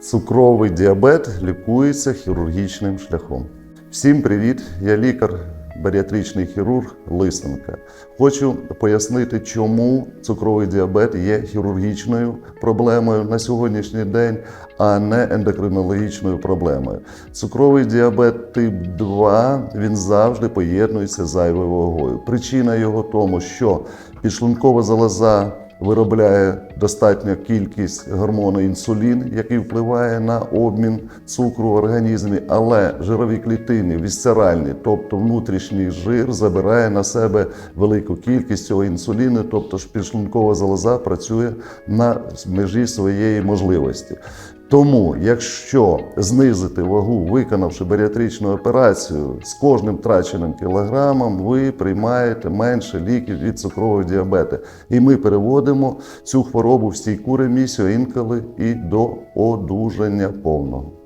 Цукровий діабет лікується хірургічним шляхом. Всім привіт! Я лікар, баріатричний хірург Лисенка. Хочу пояснити, чому цукровий діабет є хірургічною проблемою на сьогоднішній день, а не ендокринологічною проблемою. Цукровий діабет тип 2 він завжди поєднується з зайвою вагою. Причина його тому, що підшлункова залоза виробляє достатню кількість гормону інсулін, який впливає на обмін цукру в організмі, але жирові клітини, вісцеральні, тобто внутрішній жир, забирає на себе велику кількість цього інсуліну, тобто ж залоза працює на межі своєї можливості. Тому, якщо знизити вагу, виконавши баріатричну операцію, з кожним втраченим кілограмом ви приймаєте менше ліків від цукрового діабету. І ми переводимо цю хворобу в стійку ремісію, інколи і до одужання повного.